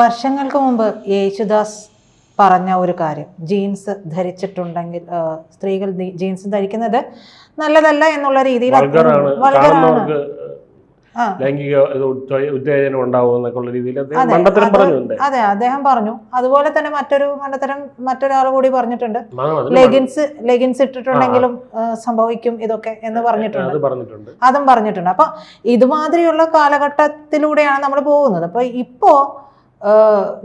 വർഷങ്ങൾക്ക് മുമ്പ് യേശുദാസ് പറഞ്ഞ ഒരു കാര്യം. ജീൻസ് ധരിച്ചിട്ടുണ്ടെങ്കിൽ സ്ത്രീകൾ ജീൻസ് ധരിക്കുന്നത് നല്ലതല്ല എന്നുള്ള രീതിയിൽ ലൈംഗിക ഉത്തേജനം ഉണ്ടാവും രീതിയിൽ അതെ, മണ്ടത്തരം പറഞ്ഞിട്ടുണ്ട്. അതെ അദ്ദേഹം പറഞ്ഞു. അതുപോലെ തന്നെ മറ്റൊരു മണ്ടത്തരം മറ്റൊരാൾ കൂടി പറഞ്ഞിട്ടുണ്ട്. ലെഗിൻസ് ലെഗിൻസ് ഇട്ടിട്ടുണ്ടെങ്കിലും സംഭവിക്കും ഇതൊക്കെ എന്ന് പറഞ്ഞിട്ടുണ്ട്. അത് പറഞ്ഞിട്ടുണ്ട്. അപ്പൊ ഇതുമാതിരിയുള്ള കാലഘട്ടത്തിലൂടെയാണ് നമ്മൾ പോകുന്നത്. അപ്പൊ ഇപ്പോ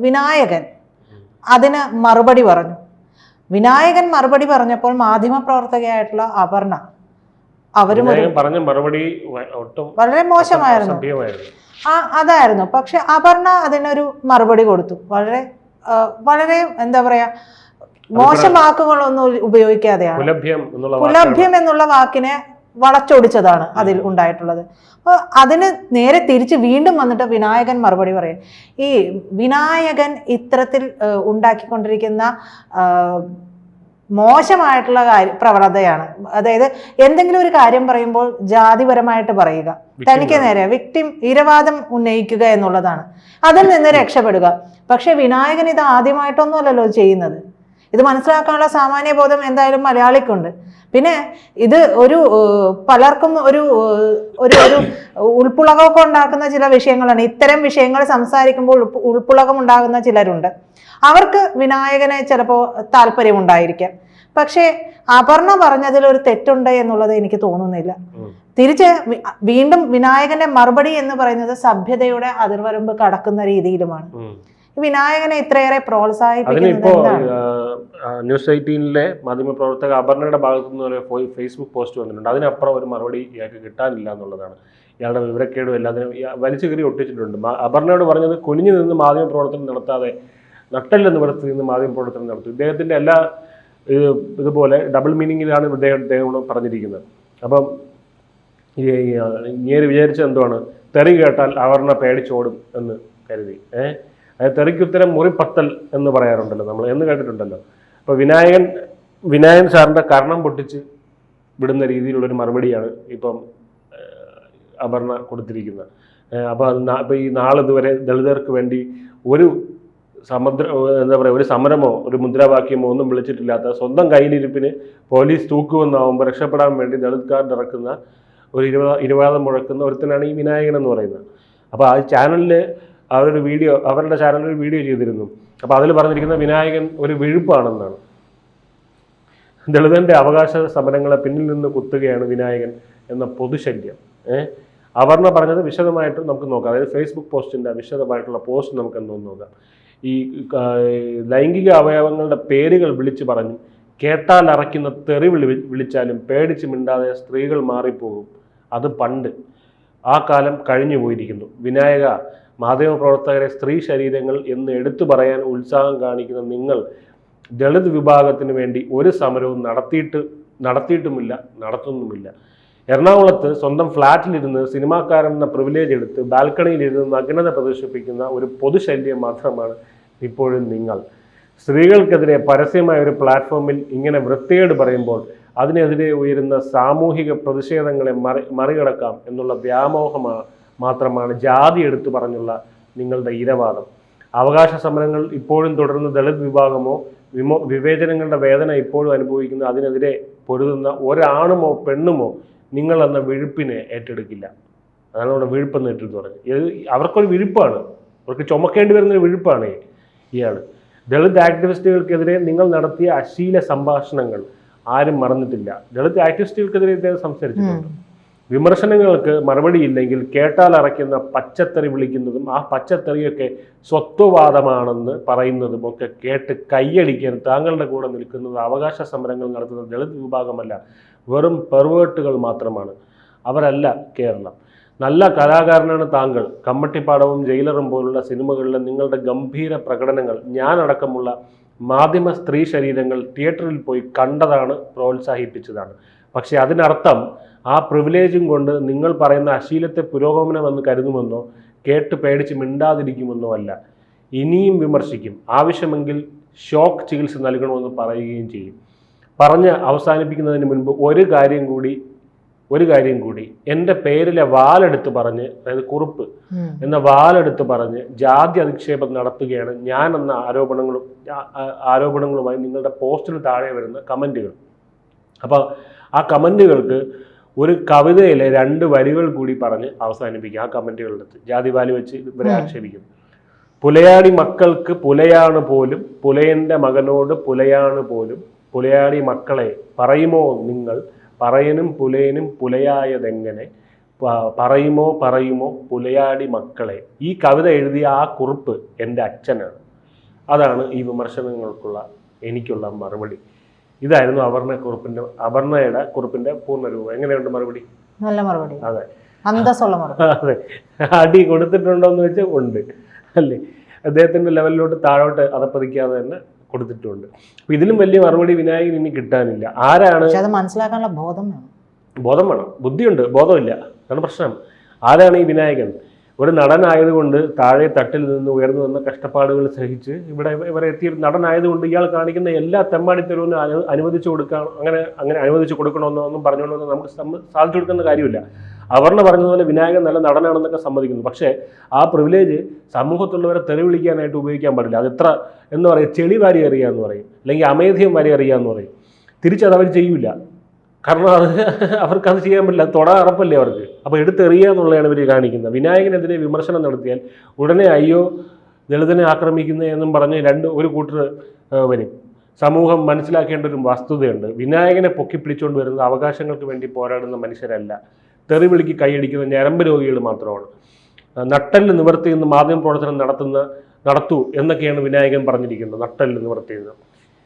വിനായകൻ അതിന് മറുപടി പറഞ്ഞു. വിനായകൻ മറുപടി പറഞ്ഞപ്പോൾ മാധ്യമപ്രവർത്തകയായിട്ടുള്ള അപർണ അവരും പറഞ്ഞ മറുപടി ഒട്ടും വളരെ മോശമായിരുന്നു. ആ അതായിരുന്നു. പക്ഷെ അപർണ അതിനൊരു മറുപടി കൊടുത്തു. വളരെ വളരെ എന്താ പറയാ മോശം വാക്കുകളൊന്നും ഉപയോഗിക്കാതെയാണ്. കുലഭ്യം എന്നുള്ള വാക്കിനെ വളച്ചൊടിച്ചതാണ് അതിൽ ഉണ്ടായിട്ടുള്ളത്. അപ്പോൾ അതിന് നേരെ തിരിച്ച് വീണ്ടും വന്നിട്ട് വിനായകൻ മറുപടി പറയും. ഈ വിനായകൻ ഇത്തരത്തിൽ ഉണ്ടാക്കിക്കൊണ്ടിരിക്കുന്ന മോശമായിട്ടുള്ള കാര്യ പ്രവണതയാണ്. അതായത് എന്തെങ്കിലും ഒരു കാര്യം പറയുമ്പോൾ ജാതിപരമായിട്ട് പറയുക. തനിക്ക് നേരെ വിക്ടിം ഇരവാദം ഉന്നയിക്കുക എന്നുള്ളതാണ്. അതിൽ നിന്ന് രക്ഷപ്പെടുക. പക്ഷെ വിനായകൻ ഇത് ആദ്യമായിട്ടൊന്നുമല്ലല്ലോ ചെയ്യുന്നത്. ഇത് മനസ്സിലാക്കാനുള്ള സാമാന്യ ബോധം എന്തായാലും മലയാളിക്കുണ്ട്. പിന്നെ ഇത് ഒരു പലർക്കും ഒരു ഒരു ഒരു ഉൾപ്പുളകമൊക്കെ ഉണ്ടാക്കുന്ന ചില വിഷയങ്ങളാണ്. ഇത്തരം വിഷയങ്ങൾ സംസാരിക്കുമ്പോൾ ഉൾപ്പു- ഉൾപ്പുളകം ഉണ്ടാകുന്ന ചിലരുണ്ട്. അവർക്ക് വിനായകനെ ചിലപ്പോൾ താല്പര്യമുണ്ടായിരിക്കാം. പക്ഷേ അപർണ പറഞ്ഞതിൽ ഒരു തെറ്റുണ്ട് എന്നുള്ളത് എനിക്ക് തോന്നുന്നില്ല. തിരിച്ച് വീണ്ടും വിനായകന്റെ മറുപടി എന്ന് പറയുന്നത് സഭ്യതയുടെ അതിർവരമ്പ് കടക്കുന്ന രീതിയിലുമാണ്. വിനായകനെ ഇത്രയേറെ പ്രോത്സാഹിപ്പിക്കുന്നത് ന്യൂസ് എയ്റ്റീനിലെ മാധ്യമപ്രവർത്തക അപർണയുടെ ഭാഗത്തു നിന്ന് ഒരു ഫേസ്ബുക്ക് പോസ്റ്റ് വന്നിട്ടുണ്ട്. അതിനപ്പുറം ഒരു മറുപടി ഇയാൾക്ക് കിട്ടാനില്ല എന്നുള്ളതാണ്. ഇയാളുടെ വിവരക്കേടും എല്ലാത്തിനും വലിച്ചു കയറി ഒട്ടിച്ചിട്ടുണ്ട്. അപർണയോട് പറഞ്ഞത് കുനിഞ്ഞു നിന്ന് മാധ്യമപ്രവർത്തനം നടത്താതെ നട്ടല്ലെന്ന് നിവർത്തി നിന്ന് മാധ്യമപ്രവർത്തനം നടത്തും. ഇദ്ദേഹത്തിന്റെ എല്ലാ ഇതുപോലെ ഡബിൾ മീനിങ്ങിലാണ് ഇദ്ദേഹം ഇദ്ദേഹം പറഞ്ഞിരിക്കുന്നത്. അപ്പം ഇങ്ങനെ വിചാരിച്ച എന്തുവാണ്? തെറി കേട്ടാൽ അവർണ പേടിച്ചോടും എന്ന് കരുതി. ഏഹ് അത് തെറിക്കുത്തരം മുറിപ്പത്തൽ എന്ന് പറയാറുണ്ടല്ലോ നമ്മൾ എന്ന് കേട്ടിട്ടുണ്ടല്ലോ. അപ്പോൾ വിനായകൻ വിനായകൻ സാറിന്റെ കർണം പൊട്ടിച്ച് വിടുന്ന രീതിയിലുള്ളൊരു മറുപടിയാണ് ഇപ്പം അപർണ കൊടുത്തിരിക്കുന്നത്. അപ്പോൾ അത് ഇപ്പോൾ ഈ നാളിതുവരെ ദളിതർക്ക് വേണ്ടി ഒരു സമുദ്ര എന്താ പറയുക ഒരു സമരമോ ഒരു മുദ്രാവാക്യമോ ഒന്നും വിളിച്ചിട്ടില്ലാത്ത സ്വന്തം കയ്യിലിരിപ്പിന് പോലീസ് തൂക്കുമെന്നാവുമ്പോൾ രക്ഷപ്പെടാൻ വേണ്ടി ദളിത് കാർഡ് ഇറക്കുന്ന ഒരു ഇരുപത ഇരുവാദം മുഴക്കുന്ന ഒരുത്തനാണ് ഈ വിനായകൻ എന്ന് പറയുന്നത്. അപ്പോൾ ആ ചാനലിൽ അവരൊരു വീഡിയോ അവരുടെ ചാനലിൽ ഒരു വീഡിയോ ചെയ്തിരുന്നു. അപ്പോൾ അതിൽ പറഞ്ഞിരിക്കുന്ന വിനായകൻ ഒരു വിഴുപ്പാണെന്നാണ്. ദളിതന്റെ അവകാശ സമരങ്ങളെ പിന്നിൽ നിന്ന് കുത്തുകയാണ് വിനായകൻ എന്ന പൊതുശല്യം. ഏഹ് അവർണ പറഞ്ഞത് വിശദമായിട്ട് നമുക്ക് നോക്കാം. അതായത് ഫേസ്ബുക്ക് പോസ്റ്റിന്റെ വിശദമായിട്ടുള്ള പോസ്റ്റ് നമുക്ക് എന്തോന്ന് നോക്കാം. ഈ ലൈംഗിക അവയവങ്ങളുടെ പേരുകൾ വിളിച്ചു പറഞ്ഞു കേട്ടാൽ അറയ്ക്കുന്ന തെറി വിളി വിളിച്ചാലും പേടിച്ച് മിണ്ടാതെ സ്ത്രീകൾ മാറിപ്പോകും. അത് പണ്ട്. ആ കാലം കഴിഞ്ഞു പോയിരിക്കുന്നു വിനായക മാധ്യമപ്രവർത്തകരെ സ്ത്രീ ശരീരങ്ങൾ എന്ന് എടുത്തു പറയാൻ ഉത്സാഹം കാണിക്കുന്ന നിങ്ങൾ ദളിത് വിഭാഗത്തിന് വേണ്ടി ഒരു സമരവും നടത്തിയിട്ട് നടത്തിയിട്ടുമില്ല നടത്തുന്നുമില്ല. എറണാകുളത്ത് സ്വന്തം ഫ്ലാറ്റിലിരുന്ന് സിനിമാക്കാരൻ എന്ന പ്രിവിലേജ് എടുത്ത് ബാൽക്കണിയിലിരുന്ന് നഗ്നത പ്രദർശിപ്പിക്കുന്ന ഒരു പൊതുശല്യം മാത്രമാണ് ഇപ്പോഴും നിങ്ങൾ. സ്ത്രീകൾക്കെതിരെ പരസ്യമായ ഒരു പ്ലാറ്റ്ഫോമിൽ ഇങ്ങനെ വൃത്തികേട് പറയുമ്പോൾ അതിനെതിരെ ഉയരുന്ന സാമൂഹിക പ്രതിഷേധങ്ങളെ മറി മറികടക്കാം എന്നുള്ള വ്യാമോഹമാ മാത്രമാണ് ജാതി എടുത്തു പറഞ്ഞുള്ള നിങ്ങളുടെ ഇരവാദം. അവകാശ സമരങ്ങൾ ഇപ്പോഴും തുടരുന്ന ദളിത് വിഭാഗമോ വിമോ വിവേചനങ്ങളുടെ വേദന ഇപ്പോഴും അനുഭവിക്കുന്ന. അതിനെതിരെ പൊരുതുന്ന ഒരാണുമോ പെണ്ണുമോ നിങ്ങൾ എന്ന വിഴുപ്പിനെ ഏറ്റെടുക്കില്ല. അതാണ് അവിടെ വിഴുപ്പെന്ന് ഏറ്റെടുത്ത് പറഞ്ഞത്. ഇത് അവർക്കൊരു വിഴുപ്പാണ്. അവർക്ക് ചുമക്കേണ്ടി വരുന്ന ഒരു വിഴുപ്പാണ് ഇയാൾ ദളിത് ആക്ടിവിസ്റ്റുകൾക്കെതിരെ നിങ്ങൾ നടത്തിയ അശ്ലീല സംഭാഷണങ്ങൾ ആരും മറന്നിട്ടില്ല. ദളിത് ആക്ടിവിസ്റ്റുകൾക്കെതിരെ ഇദ്ദേഹം സംസാരിച്ചിട്ടുണ്ട്. വിമർശനങ്ങൾക്ക് മറുപടിയില്ലെങ്കിൽ കേട്ടാൽ അറയ്ക്കുന്ന പച്ചത്തെറി വിളിക്കുന്നതും ആ പച്ചത്തെറിയൊക്കെ സ്വത്വവാദമാണെന്ന് പറയുന്നതും ഒക്കെ കേട്ട് കൈയടിക്കാൻ താങ്കളുടെ കൂടെ നിൽക്കുന്നത് അവകാശ സമരങ്ങൾ നടത്തുന്ന ദളിത് വിഭാഗമല്ല. വെറും പെർവേർട്ടുകൾ മാത്രമാണ്. അവരല്ല കേരളം. നല്ല കലാകാരനാണ് താങ്കൾ. കമ്മട്ടിപ്പാടവും ജയിലറും പോലുള്ള സിനിമകളിലെ നിങ്ങളുടെ ഗംഭീര പ്രകടനങ്ങൾ ഞാനടക്കമുള്ള മാധ്യമ സ്ത്രീ ശരീരങ്ങൾ തിയേറ്ററിൽ പോയി കണ്ടതാണ് പ്രോത്സാഹിപ്പിച്ചതാണ്. പക്ഷേ അതിനർത്ഥം ആ പ്രിവിലേജും കൊണ്ട് നിങ്ങൾ പറയുന്ന അശീലത്തെ പുരോഗമനമെന്ന് കരുതുമെന്നോ കേട്ട് പേടിച്ച് മിണ്ടാതിരിക്കുമെന്നോ അല്ല. ഇനിയും വിമർശിക്കും. ആവശ്യമെങ്കിൽ ഷോക്ക് ചികിത്സ നൽകണമെന്ന് പറയുകയും ചെയ്യും. പറഞ്ഞ് അവസാനിപ്പിക്കുന്നതിന് മുൻപ് ഒരു കാര്യം കൂടി ഒരു കാര്യം കൂടി. എന്റെ പേരിലെ വാലെടുത്ത് പറഞ്ഞ് അതായത് കുറുപ്പ് എന്ന വാലെടുത്ത് പറഞ്ഞ് ജാതി അധിക്ഷേപം നടത്തുകയാണ് ഞാൻ എന്ന ആരോപണങ്ങളും ആരോപണങ്ങളുമായി നിങ്ങളുടെ പോസ്റ്റിന് താഴെ വരുന്ന കമന്റുകൾ അപ്പോൾ ആ കമന്റുകൾക്ക് ഒരു കവിതയിലെ രണ്ട് വരികൾ കൂടി പറഞ്ഞ് അവസാനിപ്പിക്കുക ആ കമന്റുകളെടുത്ത് ജാതി വാൽ വെച്ച് ഇവരെ. ആക്ഷേപിക്കും. പുലയാടി മക്കൾക്ക് പുലയാണ് പോലും പുലയന്റെ മകനോട് പുലയാണ് പോലും പുലയാടി മക്കളെ പറയുമോ നിങ്ങൾ? പറയനും പുലയനും പുലയായതെങ്ങനെ? പറയുമോ പറയുമോ പുലയാടി മക്കളെ? ഈ കവിത എഴുതിയ ആ കുറിപ്പ് എന്റെ അച്ഛനാണ്. അതാണ് ഈ വിമർശനങ്ങൾക്കുള്ള എനിക്കുള്ള മറുപടി. ഇതായിരുന്നു അപർണ കുറിപ്പിന്റെ അപർണയുടെ കുറിപ്പിന്റെ പൂർണരൂപം. എങ്ങനെയുണ്ട് മറുപടി? നല്ല മറുപടി. അതെ. അന്തസ്സുള്ള മറുപടി. അതെ. അടി കൊടുത്തിട്ടുണ്ടോ എന്ന് വെച്ചാൽ ഉണ്ട്. അല്ലേ? അദ്ദേഹത്തിന്റെ ലെവലിലോട്ട് താഴോട്ട് അതപ്പതിക്കാതെ തന്നെ കൊടുത്തിട്ടുണ്ട്. അപ്പൊ ഇതിലും വലിയ മറുപടി വിനായകൻ ഇനി കിട്ടാനില്ല. ആരാണ്? അത് മനസ്സിലാക്കാനുള്ള ബോധം വേണം. ബോധം വേണം. ബുദ്ധിയുണ്ട്. ബോധമില്ല. അതാണ് പ്രശ്നം. ആരാണ് ഈ വിനായകൻ? ഒരു നടനായതുകൊണ്ട് താഴെ തട്ടിൽ നിന്ന് ഉയർന്നു വന്ന കഷ്ടപ്പാടുകൾ സഹിച്ച് ഇവിടെ ഇവരെ എത്തിയ നടനായതുകൊണ്ട് ഇയാൾ കാണിക്കുന്ന എല്ലാ തെമ്മാടിത്തരവും അനു അനുവദിച്ചു കൊടുക്കാൻ അങ്ങനെ അങ്ങനെ അനുവദിച്ചു കൊടുക്കണമെന്നോ ഒന്നും പറഞ്ഞുകൊണ്ടൊന്നും നമുക്ക് സാധിച്ചു കൊടുക്കുന്ന കാര്യമില്ല. അവർണ പറഞ്ഞതുപോലെ വിനായകൻ നല്ല നടനാണെന്നൊക്കെ സമ്മതിക്കുന്നു. പക്ഷേ ആ പ്രിവിലേജ് സമൂഹത്തുള്ളവരെ തെറി വിളിക്കാനായിട്ട് ഉപയോഗിക്കാൻ പാടില്ല. അത് എത്ര എന്ന് പറയും. ചെളി വാരി എറിയുക എന്ന് പറയും. അല്ലെങ്കിൽ അമേധ്യം വാരി എറിയുക എന്ന് പറയും. തിരിച്ചത് അവർ ചെയ്യൂല. കാരണം അത് അവർക്കത് ചെയ്യാൻ പറ്റില്ല. തൊട അറപ്പല്ലേ അവർക്ക്? അപ്പോൾ എടുത്തെറിയുക എന്നുള്ളതാണ് ഇവർ കാണിക്കുന്നത്. വിനായകനെതിരെ വിമർശനം നടത്തിയാൽ ഉടനെ അയ്യോ ദളിതനെ ആക്രമിക്കുന്ന എന്നും പറഞ്ഞ് രണ്ട് ഒരു കൂട്ടർ വരും. സമൂഹം മനസ്സിലാക്കേണ്ട ഒരു വസ്തുതയുണ്ട്. വിനായകനെ പൊക്കിപ്പിടിച്ചുകൊണ്ട് വരുന്നത് അവകാശങ്ങൾക്ക് വേണ്ടി പോരാടുന്ന മനുഷ്യരല്ല. തെറി വിളിക്ക് കൈയടിക്കുന്ന ഞരമ്പ് രോഗികൾ മാത്രമാണ്. ആ, നട്ടെല്ല് നിവർത്തി നിന്ന് മാധ്യമ പ്രവർത്തനം നടത്തുന്ന നടത്തൂ എന്നൊക്കെയാണ് വിനായകൻ പറഞ്ഞിരിക്കുന്നത്. നട്ടെല്ല് നിവർത്തിയെന്ന്.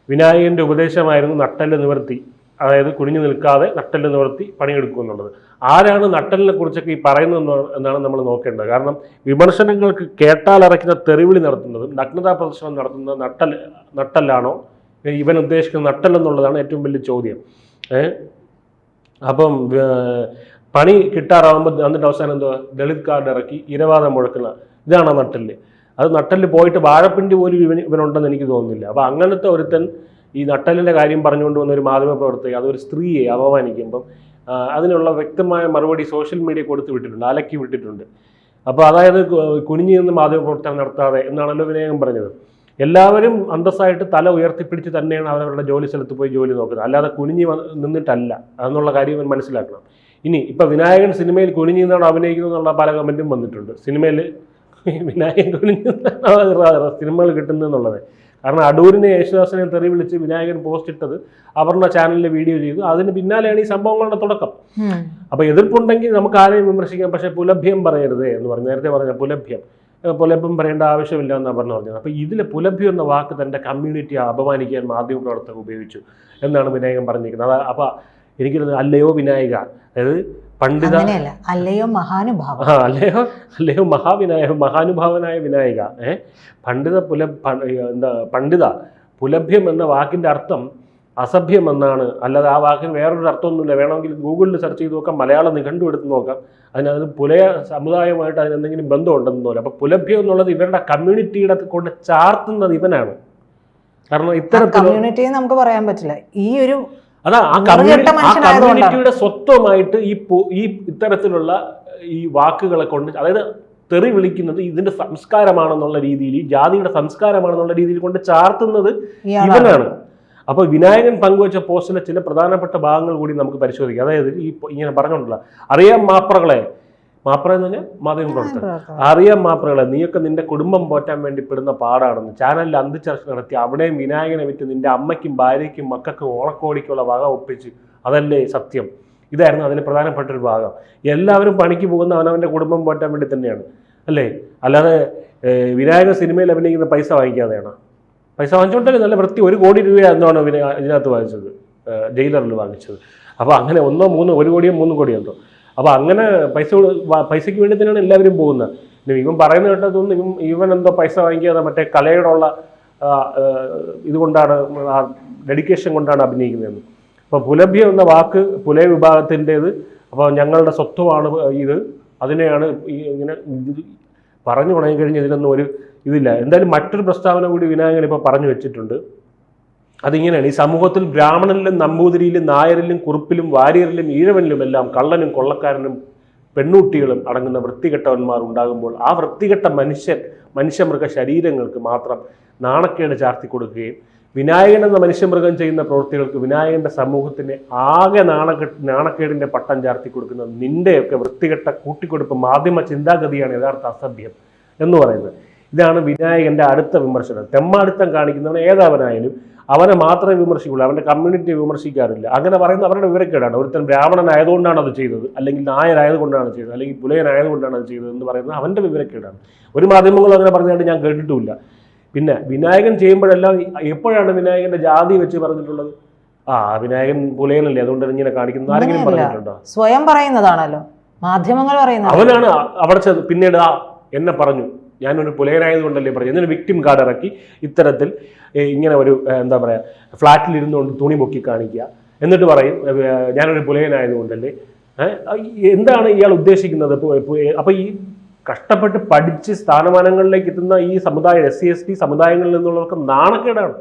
വിനായകന്റെ ഉപദേശമായിരുന്നു നട്ടെല്ല് നിവർത്തി. അതായത് കുനിഞ്ഞു നിൽക്കാതെ നട്ടൽ നിവർത്തി പണിയെടുക്കും എന്നുള്ളത്. ആരാണ് നട്ടലിനെ കുറിച്ചൊക്കെ ഈ പറയുന്നത് എന്നാണ് നമ്മൾ നോക്കേണ്ടത്. കാരണം വിമർശനങ്ങൾക്ക് കേട്ടാൽ അറയ്ക്കുന്ന തെറിവിളി നടത്തുന്നതും നഗ്നതാ പ്രദർശനം നടത്തുന്നത് നട്ടൽ നട്ടല്ലാണോ? ഇവൻ ഉദ്ദേശിക്കുന്ന നട്ടൽ എന്നുള്ളതാണ് ഏറ്റവും വലിയ ചോദ്യം. അപ്പം പണി കിട്ടാറാവുമ്പോൾ എന്നിട്ട് അവസാനം എന്തുവാ? ദളിത് കാർഡ് ഇറക്കി ഇരവാദം മുഴക്കുന്ന ഇതാണ് നട്ടൽ അത് നട്ടൽ പോയിട്ട് വാഴപ്പിണ്ടി പോലും ഇവൻ ഇവനുണ്ടെന്ന് എനിക്ക് തോന്നുന്നില്ല. അപ്പം അങ്ങനത്തെ ഒരുത്തൻ ഈ നട്ടലിന്റെ കാര്യം പറഞ്ഞുകൊണ്ട് വന്ന ഒരു മാധ്യമ പ്രവർത്തക അതൊരു സ്ത്രീയെ അപമാനിക്കുമ്പം അതിനുള്ള വ്യക്തമായ മറുപടി സോഷ്യൽ മീഡിയ കൊടുത്തു വിട്ടിട്ടുണ്ട് അലക്കി വിട്ടിട്ടുണ്ട്. അപ്പോൾ അതായത് കുനിഞ്ഞു നിന്ന് മാധ്യമ പ്രവർത്തനം നടത്താതെ എന്നാണല്ലോ വിനയകം പറഞ്ഞത്. എല്ലാവരും അന്തസ്സായിട്ട് തല ഉയർത്തിപ്പിടിച്ച് തന്നെയാണ് അവരവരുടെ ജോലി സ്ഥലത്ത് പോയി ജോലി നോക്കുന്നത്. അല്ലാതെ കുനിഞ്ഞ് നിന്നിട്ടല്ല. അതെന്നുള്ള കാര്യം മനസ്സിലാക്കണം. ഇനി ഇപ്പം വിനായകൻ സിനിമയിൽ കുനിഞ്ഞു നിന്നാണ് അഭിനയിക്കുന്നത് എന്നുള്ള പല കമന്റും വന്നിട്ടുണ്ട്. സിനിമയിൽ വിനായകൻ കുനിഞ്ഞു സിനിമകൾ കിട്ടുന്നു കിട്ടുന്നതെന്നുള്ളത് കാരണം അടൂരിനെ യേശുദാസിനെ തെറി വിളിച്ച് വിനായകൻ പോസ്റ്റ് ഇട്ടത് അപർണ ചാനലിൽ വീഡിയോ ചെയ്തു. അതിന് പിന്നാലെയാണ് ഈ സംഭവങ്ങളുടെ തുടക്കം. അപ്പൊ അപ്പോൾ എതിർപ്പുണ്ടെങ്കിൽ നമുക്ക് ആരെയും വിമർശിക്കാം. പക്ഷേ പുലഭ്യം പറയരുത് എന്ന് പറഞ്ഞു. നേരത്തെ പറഞ്ഞ പുലഭ്യം. പുലഭ്യം പറയേണ്ട ആവശ്യമില്ല എന്നാണ് പറഞ്ഞു പറഞ്ഞത്. അപ്പോൾ ഇതിലെ പുലഭ്യം എന്ന വാക്ക് തന്റെ കമ്മ്യൂണിറ്റിയെ അപമാനിക്കാൻ മാധ്യമപ്രവർത്തകർ ഉപയോഗിച്ചു എന്നാണ് വിനായകൻ പറഞ്ഞിരിക്കുന്നത്. അപ്പൊ അപ്പോൾ എനിക്ക് അല്ലയോ വിനായക. അതായത് പണ്ഡിത അല്ലയോ മഹാനുഭാവ. അല്ലയോ അല്ലയോ മഹാവിനായ മഹാനുഭാവനായ വിനായക. ഏ? പണ്ഡിത പുല എന്താ പണ്ഡിത പുലഭ്യം എന്ന വാക്കിന്റെ അർത്ഥം അസഭ്യം എന്നാണ്. അല്ലാതെ ആ വാക്കിന് വേറൊരു അർത്ഥമൊന്നുമില്ല. വേണമെങ്കിൽ ഗൂഗിളിൽ സെർച്ച് ചെയ്ത് നോക്കാം മലയാളം നിഘണ്ടു എടുത്ത് നോക്കാം. അതിനകത്ത് പുലയ സമുദായമായിട്ട് അതിനെന്തെങ്കിലും ബന്ധമുണ്ടെന്ന് തോന്നുന്നു. അപ്പോൾ പുലഭ്യം എന്നുള്ളത് ഇവരുടെ കമ്മ്യൂണിറ്റിയുടെ കൊണ്ട് ചാർത്തുന്നത് ഇവനാണ്. കാരണം ഇത്തരം കമ്മ്യൂണിറ്റിയെ നമുക്ക് പറയാൻ പറ്റില്ല. ഈ ഒരു അതാ ആ. കമ്മ്യൂണിറ്റിയുടെ സ്വത്വമായിട്ട് ഈ ഈ ഇത്തരത്തിലുള്ള ഈ വാക്കുകളെ കൊണ്ട് അതായത് തെറി വിളിക്കുന്നത് ഇതിന്റെ സംസ്കാരമാണെന്നുള്ള രീതിയിൽ ഈ ജാതിയുടെ സംസ്കാരമാണെന്നുള്ള രീതിയിൽ കൊണ്ട് ചാർത്തുന്നത് ഇവനാണ്. അപ്പോൾ വിനായകൻ പങ്കുവച്ച പോസ്റ്റിലെ ചില പ്രധാനപ്പെട്ട ഭാഗങ്ങൾ കൂടി നമുക്ക് പരിശോധിക്കാം. അതായത് ഈ ഇങ്ങനെ പറഞ്ഞിട്ടുള്ള അറിയാം മാപ്രകളെ മാപ്ര എന്ന് പറഞ്ഞാൽ മാധ്യമ പ്രവർത്തകർ. അറിയാം മാപ്രകളെ നീയൊക്കെ നിന്റെ കുടുംബം പോറ്റാൻ വേണ്ടി പെടുന്ന പാടാണെന്ന്. ചാനലിൽ അന്തിച്ചർച്ച നടത്തി അവിടെയും വിനായകനെ വിറ്റ് നിന്റെ അമ്മയ്ക്കും ഭാര്യയ്ക്കും മക്കൾക്കും ഓണക്കോടിക്കുള്ള വക ഒപ്പിച്ച്. അതല്ലേ സത്യം. ഇതായിരുന്നു അതിൽ പ്രധാനപ്പെട്ട ഒരു ഭാഗം. എല്ലാവരും പണിക്ക് പോകുന്ന അവനവന്റെ കുടുംബം പോറ്റാൻ വേണ്ടി തന്നെയാണ്. അല്ലേ? അല്ലാതെ വിനായക സിനിമയിൽ അഭിനയിക്കുന്ന പൈസ വാങ്ങിക്കാതെയാണ്. പൈസ വാങ്ങിച്ചുകൊണ്ടല്ലേ നല്ല വൃത്തി ഒരു കോടി രൂപയാണെന്നാണ് ഇതിനകത്ത് വാങ്ങിച്ചത്. ജയിലറിൽ വാങ്ങിച്ചത്. അപ്പോൾ അങ്ങനെ ഒന്നോ മൂന്നോ ഒരു കോടിയോ മൂന്ന് കോടിയോ എന്തോ. അപ്പോൾ അങ്ങനെ പൈസ പൈസയ്ക്ക് വേണ്ടി തന്നെയാണ് എല്ലാവരും പോകുന്നത്. ഇവൻ പറയുന്ന കേട്ടതൊന്നും ഇവൻ ഇവൻ എന്തോ പൈസ വാങ്ങിക്കാതെ മറ്റേ കലയോടുള്ള ഇതുകൊണ്ടാണ് ഡെഡിക്കേഷൻ കൊണ്ടാണ് അഭിനയിക്കുന്നതെന്ന് അപ്പോൾ പുലഭ്യം എന്ന വാക്ക് പുലയ വിഭാഗത്തിന്റേത്. അപ്പോൾ ഞങ്ങളുടെ സ്വത്വമാണ് ഇത്. അതിനെയാണ് ഈ ഇങ്ങനെ പറഞ്ഞു തുടങ്ങി കഴിഞ്ഞ് ഇതിനൊന്നും ഒരു ഇതില്ല. എന്തായാലും മറ്റൊരു പ്രസ്താവന കൂടി വിനായകൻ ഇപ്പോൾ പറഞ്ഞു വെച്ചിട്ടുണ്ട്. അതിങ്ങനെയാണ്. ഈ സമൂഹത്തിൽ ബ്രാഹ്മണനിലും നമ്പൂതിരിയിലും നായരിലും കുറുപ്പിലും വാര്യരിലും ഈഴവനിലും എല്ലാം കള്ളനും കൊള്ളക്കാരനും പെണ്ണുട്ടികളും അടങ്ങുന്ന വൃത്തികെട്ടവന്മാർ ഉണ്ടാകുമ്പോൾ ആ വൃത്തികെട്ട മനുഷ്യൻ മനുഷ്യമൃഗ ശരീരങ്ങൾക്ക് മാത്രം നാണക്കേട് ചാർത്തി കൊടുക്കുകയും വിനായകൻ എന്ന മനുഷ്യമൃഗം ചെയ്യുന്ന പ്രവൃത്തികൾക്ക് വിനായകന്റെ സമൂഹത്തിന് ആകെ നാണക്കെ നാണക്കേടിന്റെ പട്ടം ചാർത്തി കൊടുക്കുന്ന നിന്റെയൊക്കെ വൃത്തികെട്ട കൂട്ടിക്കൊടുപ്പ് മാധ്യമ ചിന്താഗതിയാണ് യഥാർത്ഥ അസഭ്യം എന്ന് പറയുന്നത്. ഇതാണ് വിനായകന്റെ അടുത്ത വിമർശനം. തെമ്മാടിത്തം കാണിക്കുന്നവൻ ഏതവനായാലും അവനെ മാത്രമേ വിമർശിക്കുള്ളൂ അവന്റെ കമ്മ്യൂണിറ്റിയെ വിമർശിക്കാറില്ല. അങ്ങനെ പറയുന്നത് അവരുടെ വിവരക്കേടാണ്. ഒരുത്തൻ ബ്രാഹ്മണനായതുകൊണ്ടാണ് അത് ചെയ്തത് അല്ലെങ്കിൽ നായരായതുകൊണ്ടാണ് ചെയ്തത് അല്ലെങ്കിൽ പുലയനായതുകൊണ്ടാണ് അത് ചെയ്തത് എന്ന് പറയുന്നത് അവന്റെ വിവരക്കേടാണ്. ഒരു മാധ്യമങ്ങളും അങ്ങനെ പറഞ്ഞായിട്ട് ഞാൻ കേട്ടിട്ടുമില്ല. പിന്നെ വിനായകൻ ചെയ്യുമ്പോഴെല്ലാം എപ്പോഴാണ് വിനായകന്റെ ജാതി വെച്ച് പറഞ്ഞിട്ടുള്ളത്? ആ വിനായകൻ പുലയനല്ലേ അതുകൊണ്ട് ഇങ്ങനെ കാണിക്കുന്നത് ആരെങ്കിലും പറഞ്ഞിട്ടുണ്ടോ? സ്വയം പറയുന്നതാണല്ലോ. മാധ്യമങ്ങൾ പറയുന്നത്. അവനാണ് അവിടെ പിന്നീട് ആ എന്നെ പറഞ്ഞു. ഞാനൊരു പുലയനായതുകൊണ്ടല്ലേ പറഞ്ഞു എന്നൊരു വിക്ടിം കാർഡ് ഇറക്കി ഇത്തരത്തിൽ ഇങ്ങനെ ഒരു എന്താ പറയുക ഫ്ലാറ്റിൽ ഇരുന്നുകൊണ്ട് തുണി പൊക്കി കാണിക്കുക. എന്നിട്ട് പറയും ഞാനൊരു പുലയനായതുകൊണ്ടല്ലേ എന്താണ് ഇയാൾ ഉദ്ദേശിക്കുന്നത്? ഇപ്പൊ- ഇപ്പൊ, ഏ, അപ്പൊ ഈ കഷ്ടപ്പെട്ട് പഠിച്ച് സ്ഥാനമാനങ്ങളിലേക്ക് എത്തുന്ന ഈ സമുദായം എസ് സി എസ് ടി സമുദായങ്ങളിൽ നിന്നുള്ളവർക്ക് നാണക്കേടാണ്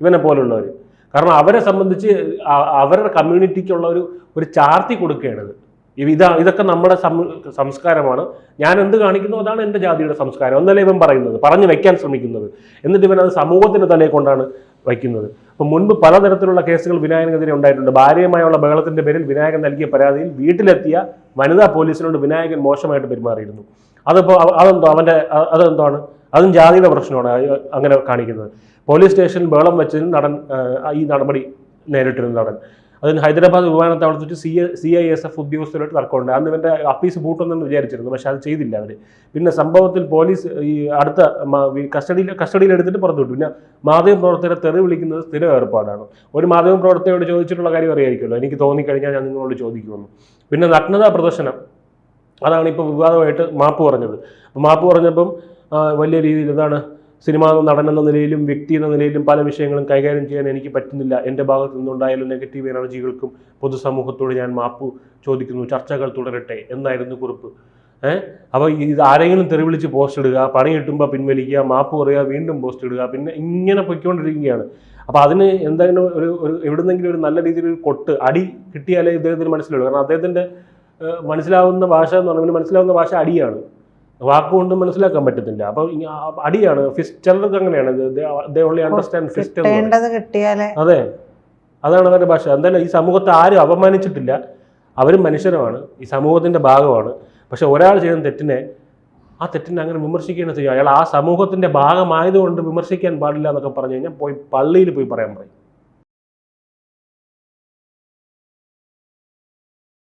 ഇവനെ പോലുള്ളവർ കാരണം അവരെ സംബന്ധിച്ച് അവരുടെ കമ്മ്യൂണിറ്റിക്കുള്ള ഒരു ഒരു ചാർത്തി കൊടുക്കുകയാണിത് ഇതാ ഇതൊക്കെ നമ്മുടെ സംസ്കാരമാണ്. ഞാൻ എന്ത് കാണിക്കുന്നു അതാണ് എന്റെ ജാതിയുടെ സംസ്കാരം. എന്നല്ലേ ഇവൻ പറയുന്നത്? പറഞ്ഞു വയ്ക്കാൻ ശ്രമിക്കുന്നത്. എന്നിട്ട് ഇവൻ അത് സമൂഹത്തിന്റെ തലയെ കൊണ്ടാണ് വയ്ക്കുന്നത്. അപ്പം മുൻപ് പലതരത്തിലുള്ള കേസുകൾ വിനായകനെതിരെ ഉണ്ടായിട്ടുണ്ട്. ഭാര്യയുമായുള്ള ബഹളത്തിന്റെ പേരിൽ വിനായകൻ നൽകിയ പരാതിയിൽ വീട്ടിലെത്തിയ വനിതാ പോലീസിനോട് വിനായകൻ മോശമായിട്ട് പെരുമാറിയിരുന്നു. അതിപ്പോൾ അതെന്തോ അവന്റെ അതെന്താണ്? അതും ജാതിയുടെ പ്രശ്നമാണ് അങ്ങനെ കാണിക്കുന്നത്. പോലീസ് സ്റ്റേഷനിൽ ബഹളം വെച്ചതിന് നടൻ ഈ നടപടി നേരിട്ടിരുന്ന നടൻ. അതിന് ഹൈദരാബാദ് വിമാനത്താവളത്തിൽ വെച്ച് C C I S F ഉദ്യോഗസ്ഥരുമായിട്ട് തർക്കമുണ്ട്. അന്ന് ഇവന്റെ അപ്പീസ് പൂട്ടുന്നെന്ന് വിചാരിച്ചിരുന്നു. പക്ഷേ അത് ചെയ്തില്ല അവർ പിന്നെ സംഭവത്തിൽ പോലീസ് ഈ അടുത്ത കസ്റ്റഡിയിൽ കസ്റ്റഡിയിൽ എടുത്തിട്ട് പുറത്തു വിട്ടു പിന്നെ മാധ്യമ പ്രവർത്തകരെ തെറി വിളിക്കുന്നത് സ്ഥിരം ഏർപ്പാടാണ്. ഒരു മാധ്യമ പ്രവർത്തകരോട് ചോദിച്ചിട്ടുള്ള കാര്യം അറിയായിരിക്കുമല്ലോ. എനിക്ക് തോന്നിക്കഴിഞ്ഞാൽ ഞാൻ നിങ്ങളോട് ചോദിക്കുമെന്ന്. പിന്നെ നഗ്നതാ പ്രദർശനം. അതാണ് ഇപ്പോൾ വിവാദമായിട്ട് മാപ്പ് പറഞ്ഞത്. മാപ്പ് പറഞ്ഞപ്പം വലിയ രീതിയിൽ ഇതാണ് സിനിമാ നടൻ എന്ന നിലയിലും വ്യക്തി എന്ന നിലയിലും പല വിഷയങ്ങളും കൈകാര്യം ചെയ്യാൻ എനിക്ക് പറ്റുന്നില്ല. എന്റെ ഭാഗത്ത് നിന്നുണ്ടായാലും നെഗറ്റീവ് എനർജികൾക്കും പൊതുസമൂഹത്തോട് ഞാൻ മാപ്പ് ചോദിക്കുന്നു. ചർച്ചകൾ തുടരട്ടെ എന്നായിരുന്നു കുറിപ്പ്. ഏഹ് അപ്പോൾ ഇത് ആരെങ്കിലും തെറിവിളിച്ച് പോസ്റ്റ് ഇടുക പണി കിട്ടുമ്പോൾ പിൻവലിക്കുക മാപ്പ് പറയുക വീണ്ടും പോസ്റ്റ് ഇടുക പിന്നെ ഇങ്ങനെ പൊയ്ക്കൊണ്ടിരിക്കുകയാണ്. അപ്പോൾ അതിന് എന്തെങ്കിലും ഒരു ഒരു എവിടുന്നെങ്കിലും ഒരു നല്ല രീതിയിൽ ഒരു കൊട്ട് അടി കിട്ടിയാലേ ഇദ്ദേഹത്തിന് മനസ്സിലുള്ളൂ. കാരണം അദ്ദേഹത്തിന്റെ മനസ്സിലാവുന്ന ഭാഷ എന്ന് പറഞ്ഞാൽ മനസ്സിലാവുന്ന ഭാഷ അടിയാണ്. വാക്കുകൊണ്ട് മനസ്സിലാക്കാൻ പറ്റത്തില്ല. അപ്പൊ അടിയാണ് ഫിസ്റ്റ് ചിലർക്ക് അങ്ങനെയാണ്. അണ്ടർസ്റ്റാൻഡ് ഫിസ്റ്റ് അതെ. അതാണ് അവരുടെ ഭാഷ. എന്തായാലും ഈ സമൂഹത്തെ ആരും അപമാനിച്ചിട്ടില്ല. അവരും മനുഷ്യരുമാണ്. ഈ സമൂഹത്തിന്റെ ഭാഗമാണ്. പക്ഷെ ഒരാൾ ചെയ്യുന്ന തെറ്റിനെ ആ തെറ്റിനെ അങ്ങനെ വിമർശിക്കുകയാണ് ചെയ്യുക. അയാൾ ആ സമൂഹത്തിന്റെ ഭാഗമായതുകൊണ്ട് വിമർശിക്കാൻ പാടില്ല എന്നൊക്കെ പറഞ്ഞു കഴിഞ്ഞാൽ പോയി പള്ളിയിൽ പോയി പറയാൻ പറയും.